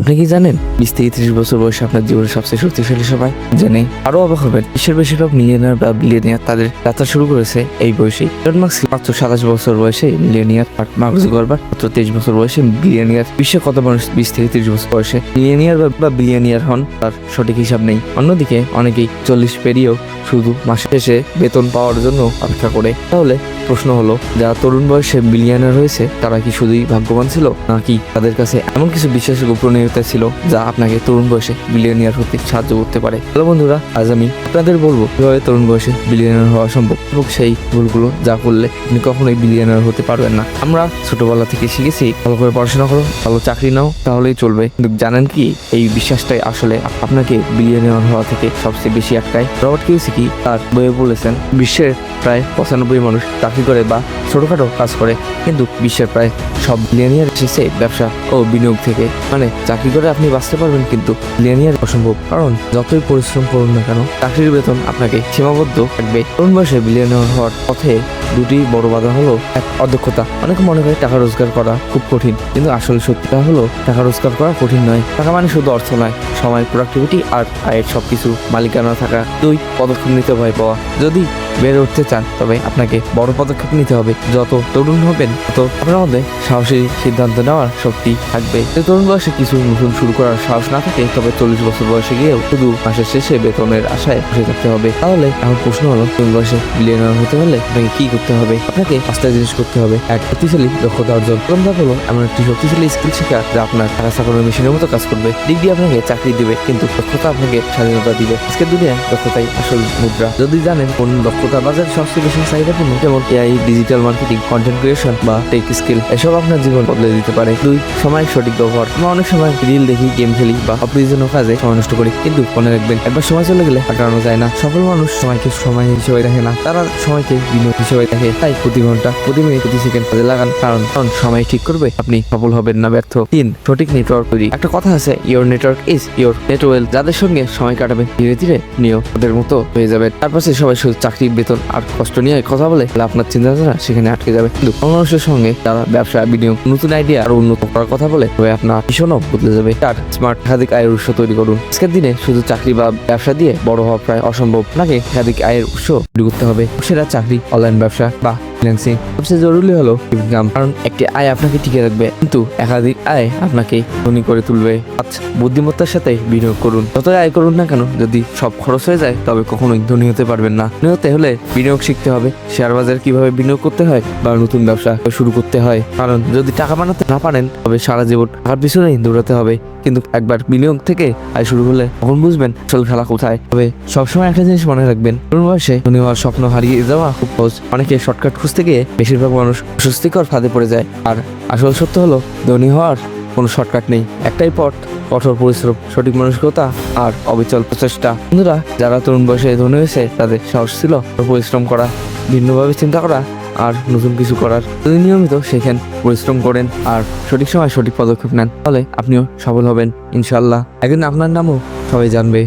আপনি কি জানেন? বিশ থেকে ত্রিশ বছর বয়সে আপনার জীবনের সবচেয়ে শক্তিশালী সময় জেনে। আরও অবাক হবেন, বিশ্বের বেশিরভাগ মিলিয়নিয়ার বা বিলিয়নিয়ার তাদের যাত্রা শুরু করেছে এই বয়সে মাত্র সাতাশ বছর বয়সে মিলিয়নিয়ার আর মার্ক জুকারবার্গ মাত্র তেইশ বছর বয়সে বিলিয়নিয়ার বিশ্বে কত মানুষ বিশ থেকে ত্রিশ বছর বয়সে মিলিয়নিয়ার বা বিলিয়নিয়ার হন, তার সঠিক হিসাব নেই। অন্যদিকে অনেকেই চল্লিশ পেরিয়েও শুধু মাসে শেষে বেতন পাওয়ার জন্য অপেক্ষা করে। তাহলে প্রশ্ন হলো, যারা তরুণ বয়সে বিলিয়নার হয়েছে, তারা কি শুধুই ভাগ্যবান ছিল? নাকি তাদের কাছে এমন কিছু বিশেষ গোপনীয়তা ছিল যা আপনাকে তরুণ বয়সে বিলিয়নিয়ার হতে সাহায্য করতে পারে। হ্যালো বন্ধুরা, আজ আমি আপনাদের বলব কীভাবে তরুণ বয়সে বিলিয়নিয়ার হওয়া সম্ভব এবং সেই ভুলগুলো যা করলে আপনি কখনোই বিলিয়নিয়ার হতে পারবেন না। আমরা ছোটবেলা থেকে শিখেছি, ভালো করে পড়াশোনা করো, ভালো চাকরি নাও, তাহলেই চলবে। কিন্তু জানেন কি, এই বিশ্বাসটাই আসলে আপনাকে বিলিয়নিয়ার হওয়া থেকে সবচেয়ে বেশি আটকায়? রবার্ট কিউসিকি তার বইয়ে বলেছেন, বিশ্বের প্রায় পঁচানব্বই মানুষ চাকরি করে বা ছোটখাটো কাজ করে, কিন্তু বিশ্বের প্রায় সব বিলিয়নিয়ার এসেছে ব্যবসা ও বিনিয়োগ থেকে। মানে চাকরি করে আপনি বাঁচতে পারবেন কিন্তু বিলিয়নিয়ার অসম্ভব। কারণ, যতই পরিশ্রম করুন না কেন, চাকরির বেতন আপনাকে সীমাবদ্ধ থাকবে। তরুণ বয়সে বিলিয়নিয়ার হওয়ার পথে দুটি বড় বাধা হলো এক, অদক্ষতা। অনেকে মনে করে টাকা রোজগার করা খুব কঠিন, কিন্তু আসলে সত্যিটা হলো টাকা রোজগার করা কঠিন নয়। টাকা মানে শুধু অর্থ নয়, সময় প্রোডাক্টিভিটি আর আয়ের সবকিছু। মালিকানা থাকা দুই, পদক্ষেপ নিতে ভয় পাওয়া। যদি বেড়ে উঠতে চান, তবে আপনাকে বড় পদক্ষেপ নিতে হবে। যত তরুণ হবেন, তত আপনার মধ্যে সাহসী সিদ্ধান্ত নেওয়ার শক্তি থাকবে। তরুণ বয়সে কিছু নতুন শুরু করার সাহস না থাকে, তবে চল্লিশ বছর বয়সে গিয়েও শুধু মাসের শেষে বেতনের আশায় বসে থাকতে হবে। তাহলে এখন প্রশ্ন হলো, তরুণ বয়সে বিলিয়নার হতে হলে আপনাকে কি করতে হবে? আপনাকে পাঁচটা জিনিস করতে হবে। এক, শক্তিশালী দক্ষতা অর্জন। প্রথম হলো, এমন একটি শক্তিশালী স্কিল শেখা যা আপনার টাকা চাকানোর মেশিনের মতো কাজ করবে। ডিগ্রি আপনাকে চাকরি দিবে, কিন্তু দক্ষতা আপনাকে স্বাধীনতা দিবে। আজকের দুনিয়ায় দক্ষতাই আসল মুদ্রা। যদি জানেন কোন দক্ষতা বাজার সবচেয়ে বেশি চাহিদাপূর্ণ যেমন AI digital marketing content creation বা টেক স্কিল এসব আপনার জীবন বদলে দিতে পারে। দুই, সময় সঠিক ব্যবহার। আমরা অনেক সময় রিল দেখি গেম খেলি বা অপ্রয়োজনীয় কাজে সময় নষ্ট করি। কিন্তু মনে রাখবেন একবার সময় চলে গেলে কাটানো যায় না। সকল মানুষ সময়কে সময় হিসেবে দেখে না। তারা সময়কে বিনিয়োগ হিসেবে দেখে। তাই প্রতি ঘণ্টা, প্রতি মিনিট, প্রতি সেকেন্ড কাজে লাগান। কারণ কারণ সময় ঠিক করবে, আপনি সফল হবেন না ব্যর্থ। তিন, সঠিক নেটওয়ার্ক তৈরি। একটা কথা আছে your network is your net worth যাদের সঙ্গে সময় কাটাবেন, ধীরে ধীরে নিয়েও ওদের মতো হয়ে যাবে তারপর সে সবাই শুধু চাকরি, বেতন আর কষ্ট নিয়ে কথা বলে আপনার চিন্তাধারা সেখানে আটকে যাবে। কিন্তু মানুষের সঙ্গে তারা ব্যবসা বিনিয়োগ নতুন আইডিয়া আর উন্নত করার কথা বলে তবে আপনার ভীষণও বদলে যাবে। চার স্মার্ট একাধিক আয়ের উৎস তৈরি করুন। আজকের দিনে শুধু চাকরি বা ব্যবসা দিয়ে বড় হওয়া প্রায় অসম্ভব। আপনাকে একাধিক আয়ের উৎস তৈরি করতে হবে। সেটা চাকরি অনলাইন ব্যবসা বা ফ্রিল্যান্সিং সবচেয়ে জরুরি হলো ইনকাম কারণ একটি আয় আপনাকে টিকে রাখবে, কিন্তু একাধিক আয় আপনাকে ধনী করে তুলবে। আচ্ছা বুদ্ধিমত্তার সাথে বিনিয়োগ করুন। যতই আয় করুন না কেন, যদি সব খরচ হয়ে যায়, তবে কখনোই ধনী হতে পারবেন না। ধনী হতে হলে বিনিয়োগ শিখতে হবে। শেয়ার বাজার কীভাবে বিনিয়োগ করতে হয় বা নতুন ব্যবসা শুরু করতে হয়। কারণ যদি টাকা বানাতে না পারেন, তবে সারা জীবন টাকার পিছনেই দৌড়াতে হবে। কিন্তু একবার বিনিয়োগ থেকে আয় শুরু হলে তখন বুঝবেন আসল খেলা কোথায়। তবে সবসময় একটা জিনিস মনে রাখবেন তরুণ বয়সে ধনী হওয়ার স্বপ্ন হারিয়ে যাওয়া খুব সহজ। অনেকে শর্টকাট খুঁজতে গিয়ে বেশিরভাগ মানুষ স্বস্তিকর ফাঁদে পড়ে যায়। আর আসল সত্য হলো, ধনী হওয়ার কোনো শর্টকাট নেই। একটাই পথ, কঠোর পরিশ্রম, সঠিক মানসিকতা আর অবিচল প্রচেষ্টা। বন্ধুরা, যারা তরুণ বয়সে ধনী হয়েছে, তাদের সাহস ছিল পরিশ্রম করা, ভিন্নভাবে চিন্তা করা আর নতুন কিছু করার। যদি নিয়মিত শেখেন, পরিশ্রম করেন আর সঠিক সময় সঠিক পদক্ষেপ নেন, তাহলে আপনিও সফল হবেন ইনশাল্লাহ একদিন আপনার নামও সবাই জানবে।